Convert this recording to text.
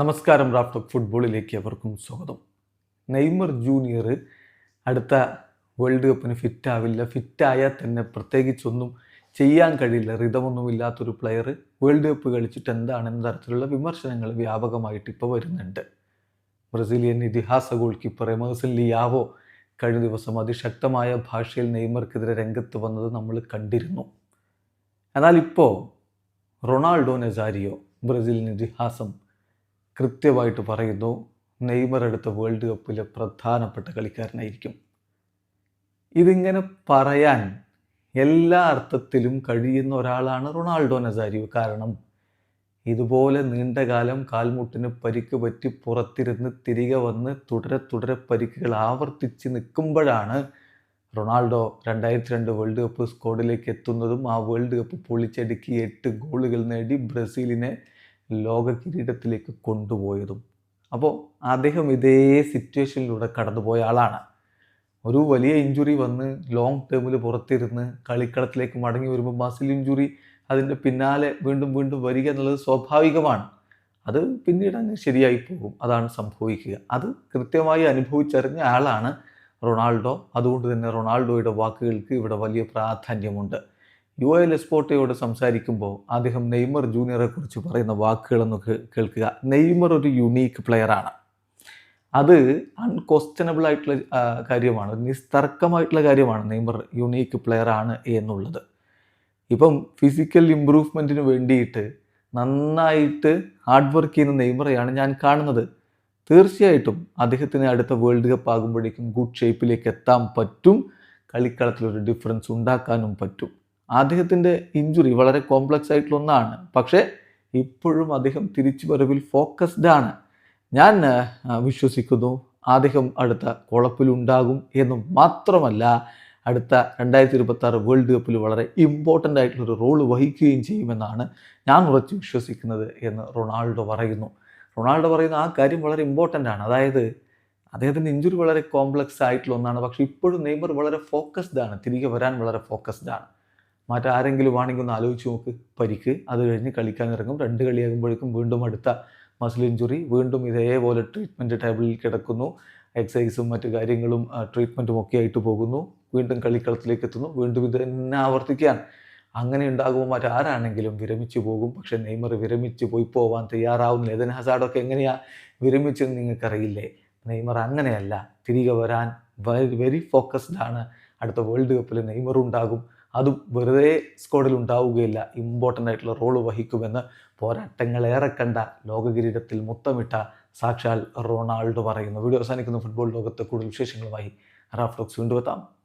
നമസ്കാരം റാഫ്റ്റോക്ക് ഫുട്ബോളിലേക്ക് അവർക്കും സ്വാഗതം. നെയ്മർ ജൂനിയർ അടുത്ത വേൾഡ് കപ്പിന് ഫിറ്റ് ആവില്ല ഫിറ്റായാൽ തന്നെ പ്രത്യേകിച്ചൊന്നും ചെയ്യാൻ കഴിയില്ല. റിതമൊന്നും ഇല്ലാത്തൊരു പ്ലെയർ വേൾഡ് കപ്പ് കളിച്ചിട്ട് എന്താണ് എന്ന തരത്തിലുള്ള വിമർശനങ്ങൾ വ്യാപകമായിട്ട് ഇപ്പോൾ വരുന്നുണ്ട്. ബ്രസീലിയൻ ഇതിഹാസ ഗോൾ കീപ്പർ എമേഴ്സൺ ലിയാവോ കഴിഞ്ഞ ദിവസം അതിശക്തമായ ഭാഷയിൽ നെയ്മർക്കെതിരെ രംഗത്ത് വന്നത് നമ്മൾ കണ്ടിരുന്നു. എന്നാൽ ഇപ്പോൾ റൊണാൾഡോ നെസാരിയോ ബ്രസീലിൻ ഇതിഹാസം കൃത്യമായിട്ട് പറയുന്നു നെയ്മർ എടുത്ത വേൾഡ് കപ്പിലെ പ്രധാനപ്പെട്ട കളിക്കാരനായിരിക്കും. ഇതിങ്ങനെ പറയാൻ എല്ലാ അർത്ഥത്തിലും കഴിയുന്ന ഒരാളാണ് റൊണാൾഡോ നസാരിയോ. കാരണം ഇതുപോലെ നീണ്ടകാലം കാൽമുട്ടിന് പരിക്ക് പറ്റി പുറത്തിരുന്ന് തിരികെ വന്ന് തുടരെ തുടരെ പരിക്കുകൾ ആവർത്തിച്ച് നിൽക്കുമ്പോഴാണ് റൊണാൾഡോ രണ്ടായിരത്തി രണ്ട് വേൾഡ് കപ്പ് സ്ക്വാഡിലേക്ക് എത്തുന്നതും ആ വേൾഡ് കപ്പ് പൊളിച്ചടുക്കി എട്ട് ഗോളുകൾ നേടി ബ്രസീലിനെ ലോക കിരീടത്തിലേക്ക് കൊണ്ടുപോയതും. അപ്പോൾ അദ്ദേഹം ഇതേ സിറ്റുവേഷനിലൂടെ കടന്നുപോയ ആളാണ്. ഒരു വലിയ ഇഞ്ചുറി വന്ന് ലോങ് ടേമിൽ പുറത്തിരുന്ന് കളിക്കളത്തിലേക്ക് മടങ്ങി വരുമ്പോൾ മസിൽ ഇഞ്ചുറി അതിന്റെ പിന്നാലെ വീണ്ടും വീണ്ടും വരിക എന്നുള്ളത് സ്വാഭാവികമാണ്. അത് പിന്നീട് അങ്ങ് ശരിയായി പോകും. അതാണ് സംഭവിക്കുക. അത് കൃത്യമായി അനുഭവിച്ചറിഞ്ഞ ആളാണ് റൊണാൾഡോ. അതുകൊണ്ട് തന്നെ റൊണാൾഡോയുടെ വാക്കുകൾക്ക് ഇവിടെ വലിയ പ്രാധാന്യമുണ്ട്. യു എൽ എസ്പോർട്ടയോട് സംസാരിക്കുമ്പോൾ അദ്ദേഹം നെയ്മർ ജൂനിയറെ കുറിച്ച് പറയുന്ന വാക്കുകളെന്നൊക്കെ കേൾക്കുക. നെയ്മർ ഒരു യുണീക്ക് പ്ലെയറാണ് അത് അൺക്വസ്റ്റനബിൾ ആയിട്ടുള്ള കാര്യമാണ്. നിസ്തർക്കമായിട്ടുള്ള കാര്യമാണ് നെയ്മർ യുണീക്ക് പ്ലെയർ ആണ് എന്നുള്ളത്. ഇപ്പം ഫിസിക്കൽ ഇമ്പ്രൂവ്മെന്റിന് വേണ്ടിയിട്ട് നന്നായിട്ട് ഹാർഡ് വർക്ക് ചെയ്യുന്ന നെയ്മറെയാണ് ഞാൻ കാണുന്നത്. തീർച്ചയായിട്ടും അദ്ദേഹത്തിന് അടുത്ത വേൾഡ് കപ്പ് ആകുമ്പോഴേക്കും ഗുഡ് ഷേപ്പിലേക്ക് എത്താൻ പറ്റും. കളിക്കളത്തിലൊരു ഡിഫറൻസ് ഉണ്ടാക്കാനും പറ്റും. അദ്ദേഹത്തിന്റെ ഇഞ്ചുറി വളരെ കോംപ്ലക്സ് ആയിട്ടുള്ള ഒന്നാണ്. പക്ഷേ ഇപ്പോഴും അദ്ദേഹം തിരിച്ചു വരവിൽ ഫോക്കസ്ഡ് ആണ്. ഞാൻ വിശ്വസിക്കുന്നു അദ്ദേഹം അടുത്ത കുളപ്പിലുണ്ടാകും എന്ന് മാത്രമല്ല അടുത്ത രണ്ടായിരത്തി ഇരുപത്തി വേൾഡ് കപ്പിൽ വളരെ ഇമ്പോർട്ടന്റ് ആയിട്ടുള്ളൊരു റോൾ വഹിക്കുകയും ചെയ്യുമെന്നാണ് ഞാൻ ഉറച്ചു വിശ്വസിക്കുന്നത് എന്ന് റൊണാൾഡോ പറയുന്നു. റൊണാൾഡോ പറയുന്ന ആ കാര്യം വളരെ ഇമ്പോർട്ടന്റ് ആണ്. അതായത് അദ്ദേഹത്തിന്റെ ഇഞ്ചുറി വളരെ കോംപ്ലക്സ് ആയിട്ടുള്ള ഒന്നാണ്. പക്ഷേ ഇപ്പോഴും നെയ്മർ വളരെ ഫോക്കസ്ഡ് ആണ്. തിരികെ വരാൻ വളരെ ഫോക്കസ്ഡ് ആണ്. മറ്റാരെങ്കിലും ആണെങ്കിൽ ഒന്ന് ആലോചിച്ച് നോക്ക്. പരിക്ക്. അത് കഴിഞ്ഞ് കളിക്കാൻ ഇറങ്ങും. രണ്ട് കളിയാകുമ്പോഴേക്കും വീണ്ടും അടുത്ത മസിൽ ഇഞ്ചുറി വീണ്ടും ഇതേപോലെ ട്രീറ്റ്മെന്റ് ടേബിളിൽ കിടക്കുന്നു. എക്സസൈസും മറ്റു കാര്യങ്ങളും ട്രീറ്റ്മെന്റും ഒക്കെ ആയിട്ട് പോകുന്നു. വീണ്ടും കളിക്കളത്തിലേക്ക് എത്തുന്നു. വീണ്ടും ഇത് തന്നെ ആവർത്തിക്കാൻ അങ്ങനെ ഉണ്ടാകുമ്പോൾ മറ്റാരാണെങ്കിലും വിരമിച്ചു പോകും. പക്ഷേ നെയ്മർ വിരമിച്ച് പോയി പോവാൻ തയ്യാറാവുന്നില്ല. എതൻ ഹസാഡൊക്കെ എങ്ങനെയാണ് വിരമിച്ചെന്ന് നിങ്ങൾക്കറിയില്ലേ? നെയ്മർ അങ്ങനെയല്ല. തിരികെ വരാൻ വെരി ഫോക്കസ്ഡ് ആണ്. അടുത്ത വേൾഡ് കപ്പിൽ നെയ്മർ ഉണ്ടാകും. അതും വെറുതെ സ്ക്വാഡിൽ ഉണ്ടാവുകയില്ല. ഇമ്പോർട്ടന്റ് ആയിട്ടുള്ള റോൾ വഹിക്കുമെന്ന് പോരാട്ടങ്ങളേറെ കണ്ട ലോക കിരീടത്തിൽ മുത്തമിട്ട സാക്ഷാൽ റൊണാൾഡോ പറയുന്നു. വീഡിയോ അവസാനിക്കുന്ന. ഫുട്ബോൾ ലോകത്തെ കൂടുതൽ വിശേഷങ്ങളുമായി ടോക്സ് വീണ്ടും എത്താം.